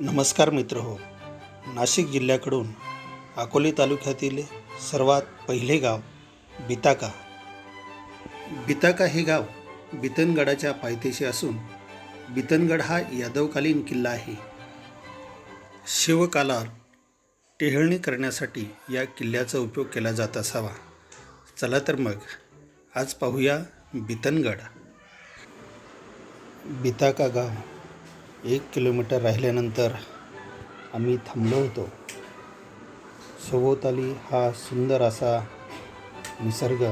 नमस्कार मित्र हो. नाशिक जिल्ह्याकडून अकोले तालुक्यातील सर्वात पहिले गाव बिताका. बिताका हे गाव बितनगडाच्या पायथ्याशी असून बितनगड हा यादवकालीन किल्ला आहे. शिवकालावर टेहळणी करण्यासाठी या किल्ल्याचा उपयोग केला जात असावा. चला तर मग आज पाहूया बितनगड. बिताका गाव एक किलोमीटर राहिल्यानंतर आम्ही थांबलो होतो. सभोवताली हा सुंदर असा निसर्ग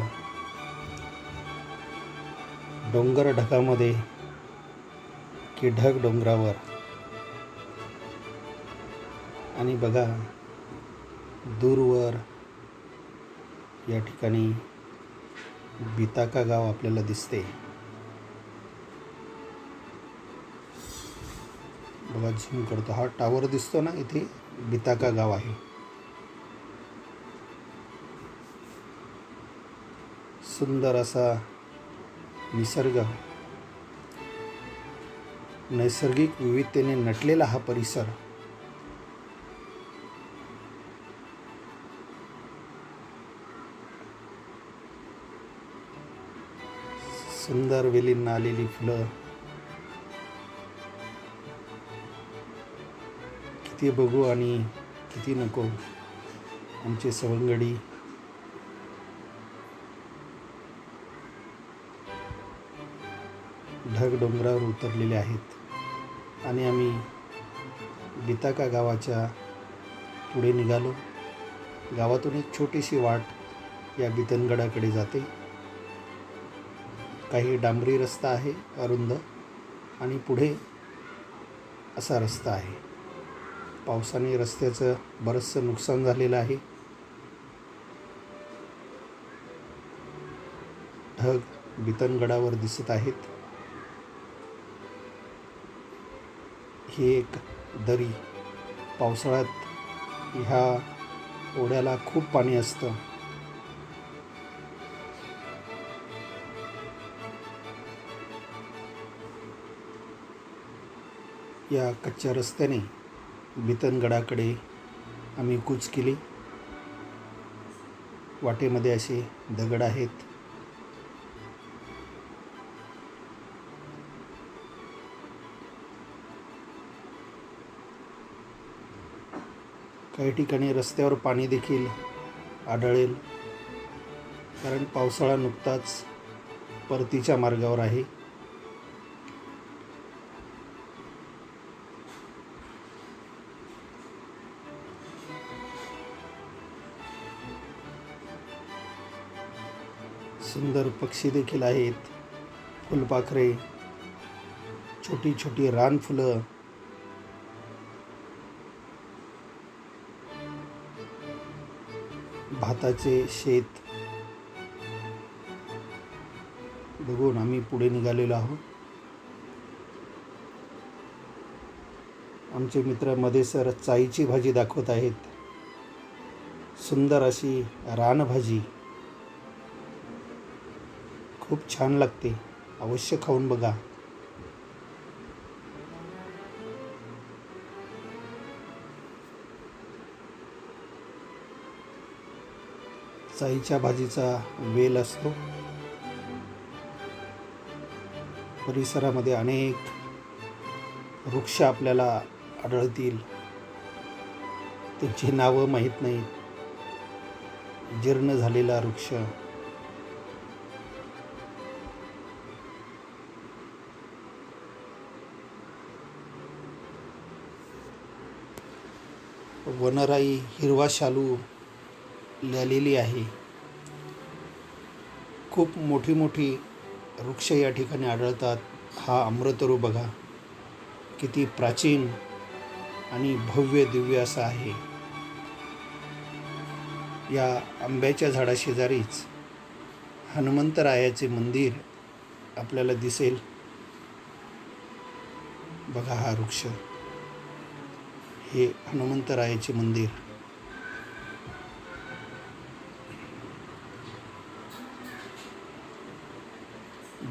डोंगर ढगामध्ये की ढग डोंगरावर. आणि बघा दूरवर या ठिकाणी बिताका गाव आपल्याला दिसते. बघा झूम करतो. हा टावर दिसतो ना इथे बिताका गाव आहे. सुंदर असा निसर्ग. नैसर्गिक विविधतेने नटलेला हा परिसर. सुंदर वेलींना आलेली फुलं. किती बघू आणि किती नको. आमचे सवंगडी. ढग डोंगरावर उतरलेले आहेत. आणि आम्ही बिताका गावाच्या पुढे निघालो. गावातून एक छोटीशी वाट या बितनगडाकडे जाते. काही डांबरी रस्ता आहे अरुंद. आणि पुढे असा रस्ता आहे. पावसाने रस्त्याचं बरंचसं नुकसान झालेलं आहे. ढग बितनगडावर दिसत आहेत. ही एक दरी. पावसाळ्यात ह्या ओढ्याला खूप पाणी असतं. या कच्च्या रस्त्याने भितनगडाकडे आम्ही कूच केली. वाटेमध्ये असे दगड आहेत. काही ठिकाणी रस्त्यावर पाणी देखील आढळेल. कारण पावसाळा नुकताच परतीच्या मार्गावर आहे. सुंदर पक्षी देखील आहेत. फुलपाखरे छोटी छोटी रानफुलं भाताचे शेत. बघून आम्ही पुढे निघालेलो आहोत. आमचे मित्रमध्ये सर चाईची भाजी दाखवत आहेत. सुंदर अशी रानभाजी. खूप छान लागते. अवश्य खाऊन बघा. चाईच्या भाजीचा वेल असतो. परिसरामध्ये अनेक वृक्ष आपल्याला आढळतील. त्यांची नावं माहीत नाहीत. जीर्ण झालेला वृक्ष. वनराई हिरवा शालू लिहिलेली आहे. खूप मोठी मोठी वृक्ष या ठिकाणी आढळतात. हा अमृतरू बघा. किती प्राचीन आणि भव्य दिव्य असा आहे. या आंब्याच्या झाडाशेजारीच हनुमंतरायाचे मंदिर आपल्याला दिसेल. बघा हा वृक्ष. हे हनुमंतरायाचे मंदिर.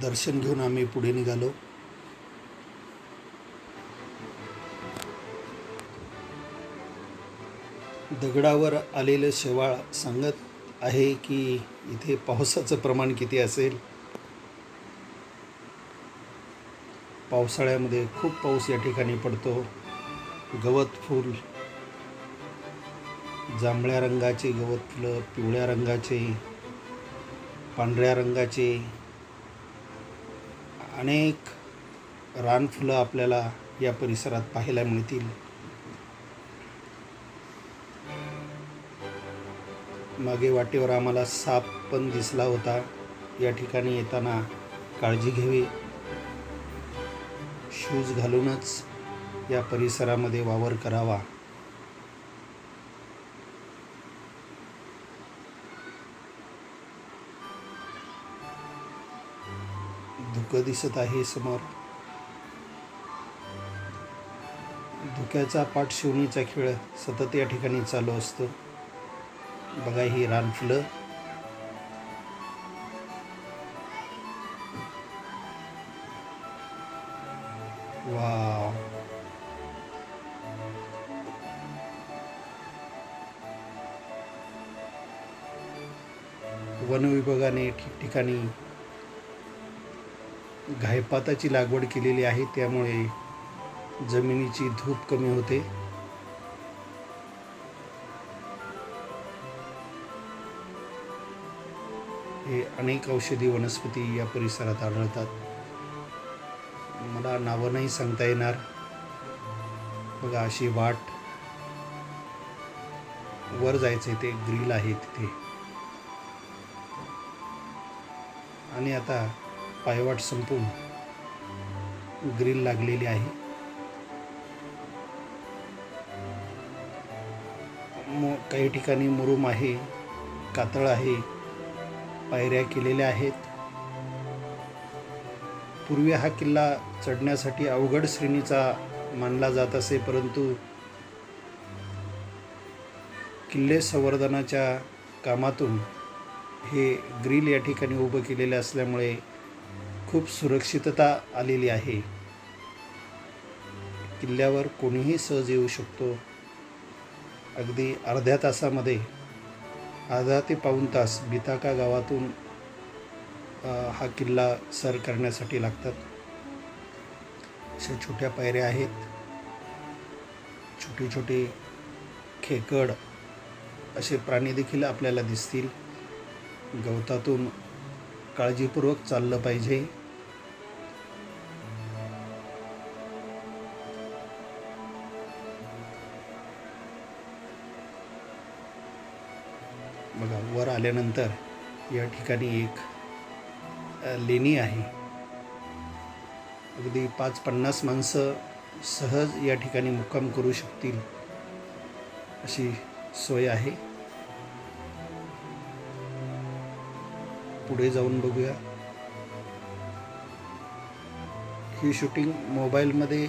दर्शन घेऊन आम्ही पुढे निघालो. दगडावर आलेलं शेवाळ सांगत आहे की इथे पावसाचं प्रमाण किती असेल? पावसाळ्यामध्ये खूप पाऊस या ठिकाणी पडतो. गवत फूल. जांभळ्या रंगाचे गवत फुलं पिवळ्या रंगाचे पांढऱ्या रंगाचे. अनेक रानफुलं आपल्याला या परिसरात पाहायला मिळतील. मागे वाटेवर आम्हाला साप पण दिसला होता. या ठिकाणी येताना काळजी घ्यावी. शूज घालूनच या परिसरामध्ये वावर करावा. धुकं दिसत आहे समोर. धुक्याचा पाठ शिवणीचा खेळ सतत या ठिकाणी चालू असतो. बघा ही रानफुलं वाव. वनविभागाने ठिकठिकाणी घायपाताची लागवड केलेली आहे त्यामुळे जमिनीची धूप कमी होते. हे अनेक औषधी वनस्पती या परिसरात आढळतात. मला नावं नाही सांगता येणार. बघा अशी वाट. वर जायचे ते ग्रिल आहे तिथे. आणि आता पायवाट संपून ग्रिल लागलेली आहे. मो काही ठिकाणी मुरुम आहे कातळ आहे पायऱ्या केलेल्या आहेत. पूर्वी हा किल्ला चढण्यासाठी अवघड श्रेणीचा मानला जात असे परंतु किल्ले संवर्धनाच्या कामातून हे ग्रिल या ठिकाणी उभं केलेलं असल्यामुळे खूप सुरक्षितता आलेली आहे. किल्ल्यावर कोणीही सहज येऊ शकतो. अगदी अर्ध्या तासामध्ये अर्धा ते पाऊण तास बिताका गावातून हा किल्ला सर करण्यासाठी लागतात. अशा छोट्या पायऱ्या आहेत. छोटे छोटे खेकड असे प्राणी देखील आपल्याला दिसतील. गवतातून काळजीपूर्वक चाललं पाहिजे. बघा वर आल्यानंतर या ठिकाणी एक लेणी आहे. अगदी पाच पन्नास माणसं सहज या ठिकाणी मुक्काम करू शकतील अशी सोय आहे. पुढे जाऊन बघूया. ही शूटिंग मोबाईलमध्ये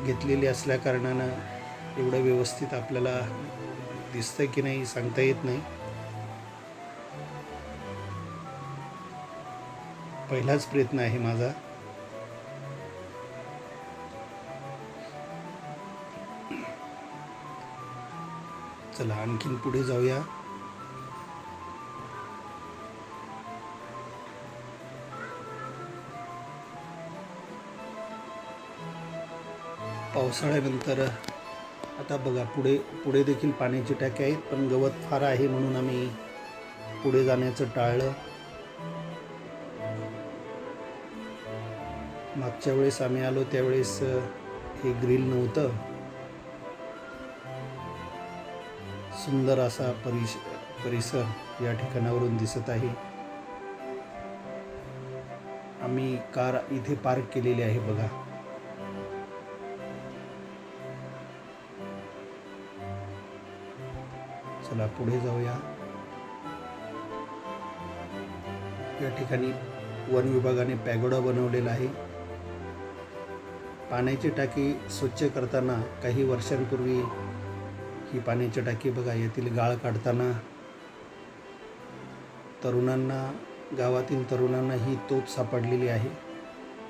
घेतलेली असल्याकारणानं एवढं व्यवस्थित आपल्याला दिसतं की नाही सांगता येत नाही. पहिलाच प्रयत्न आहे माझा. चला आणखीन पुढे जाऊया. पावसाळ्यानंतर आता बघा पुढे पुढे देखील पाण्याची टाकी आहेत पण गवत फार आहे म्हणून आम्ही पुढे जाण्याचं टाळलं. मागच्या वेळेस आम्ही आलो त्यावेळेस हे ग्रिल नव्हतं. सुंदर असा परिस परिसर या ठिकाणावरून दिसत आहे. आम्ही कार इथे पार्क केलेली आहे बघा. चला पुढे जाऊया. या ठिकाणी वन विभागाने पॅगोडा बनवलेला आहे. पाण्याची टाकी स्वच्छ करताना काही वर्षांपूर्वी ही पाण्याची टाकी बघा येथील गाळ काढताना तरुणांना गावातील तरुणांना ही तोप सापडलेली आहे.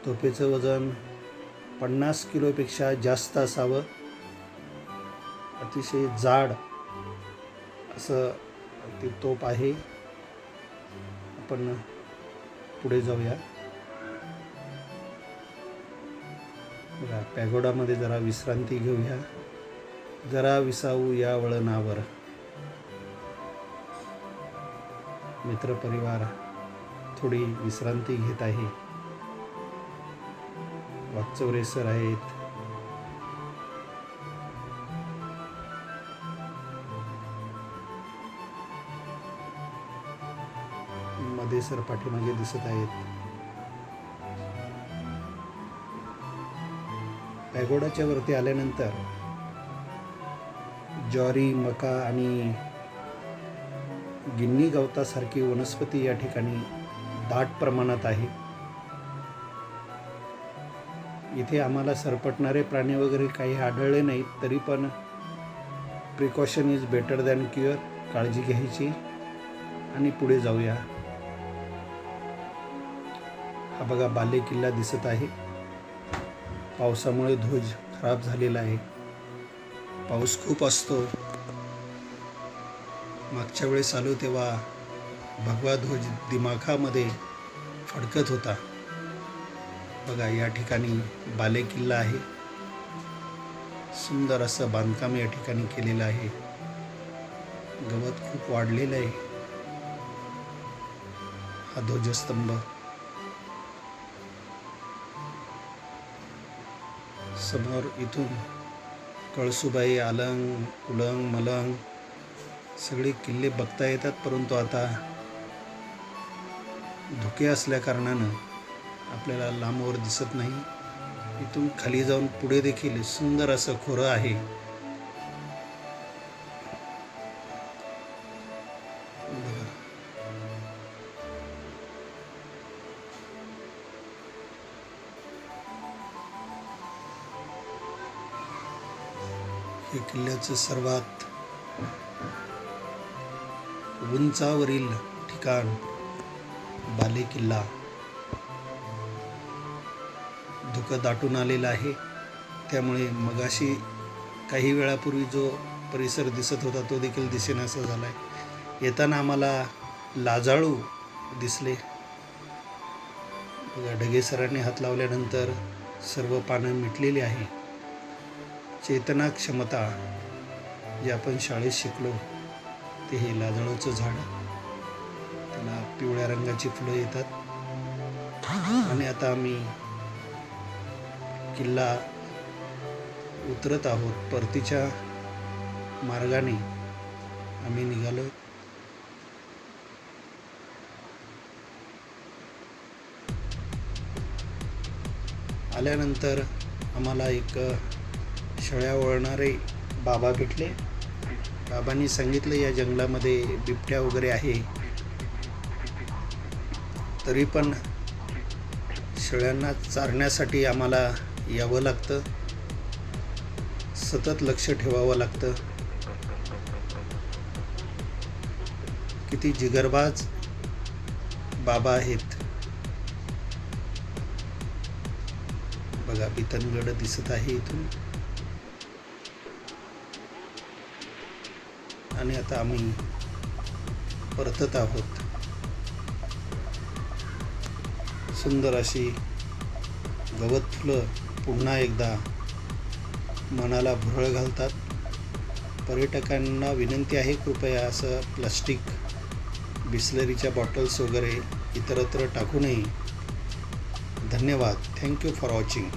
तोफेचं वजन पन्नास किलोपेक्षा जास्त असावं. अतिशय जाड असं ती तोप आहे. आपण पुढे जाऊया. बघा पॅगोडामध्ये जरा विश्रांती घेऊया. जरा विसावू या वळणावर. मित्रपरिवार थोडी विश्रांती घेत आहे. वागचौरे सर आहेत. सर पाठीमागे दिसत आहेत. पॅगोडाच्या वरती आल्यानंतर ज्वारी मका आणि गिन्नी गवतासारखी वनस्पती या ठिकाणी दाट प्रमाणात आहे. इथे आम्हाला सरपटणारे प्राणी वगैरे काही आढळले नाहीत तरी पण precaution is better than cure काळजी घ्यायची आणि पुढे जाऊया. हा बघा बाले किल्ला दिसत आहे. पावसामुळे ध्वज खराब झालेला आहे. पाऊस खूप असतो. मागच्या वेळेस आलो तेव्हा भगवा ध्वज दिमाखामध्ये फडकत होता. बघा या ठिकाणी बाले किल्ला आहे. सुंदर असं बांधकाम या ठिकाणी केलेलं आहे. गवत खूप वाढलेलं आहे. हा ध्वजस्तंभ समोर इथून कळसुबाई आलंग कुलंग मलंग सगळे किल्ले बघता येतात परंतु आता धुके असल्याकारणानं आपल्याला लांबवर दिसत नाही. इथून खाली जाऊन पुढे देखील सुंदर असं खोरं आहे. हे किल्ल्याचं सर्वात उंचावरील ठिकाण बाले किल्ला धुकं दाटून आलेलं आहे. त्यामुळे मगाशी काही वेळापूर्वी जो परिसर दिसत होता तो देखील दिसेनासा झाला आहे येताना आम्हाला लाजाळू दिसले. बघा हात लावल्यानंतर सर्व पानं मिटलेली आहे. चेतना क्षमता जे आपण शाळेत शिकलो ते हे लाजाळूचं झाड. त्याला पिवळ्या रंगाची फुलं येतात. आणि आता आम्ही किल्ला उतरत आहोत. परतीच्या मार्गाने आम्ही निघालो. आल्यानंतर आम्हाला एक शेळ्या वळणारे बाबा भेटले बाबांनी सांगितलं या जंगलामध्ये बिबट्या वगैरे आहे. तरी पण शेळ्यांना चारण्यासाठी आम्हाला यावं लागतं. सतत लक्ष ठेवावं लागतं. किती जिगरबाज बाबा आहेत. बघा बितनगड दिसत आहे इथून. आणि आता आम्ही परतत आहोत. सुंदर अशी गवत फुलं पुन्हा एकदा मनाला भुरळ घालतात. पर्यटकांना विनंती आहे कृपया असं प्लास्टिक बिस्लरीच्या बॉटल्स वगैरे इतरत्र टाकू नये. धन्यवाद. Thank you for watching.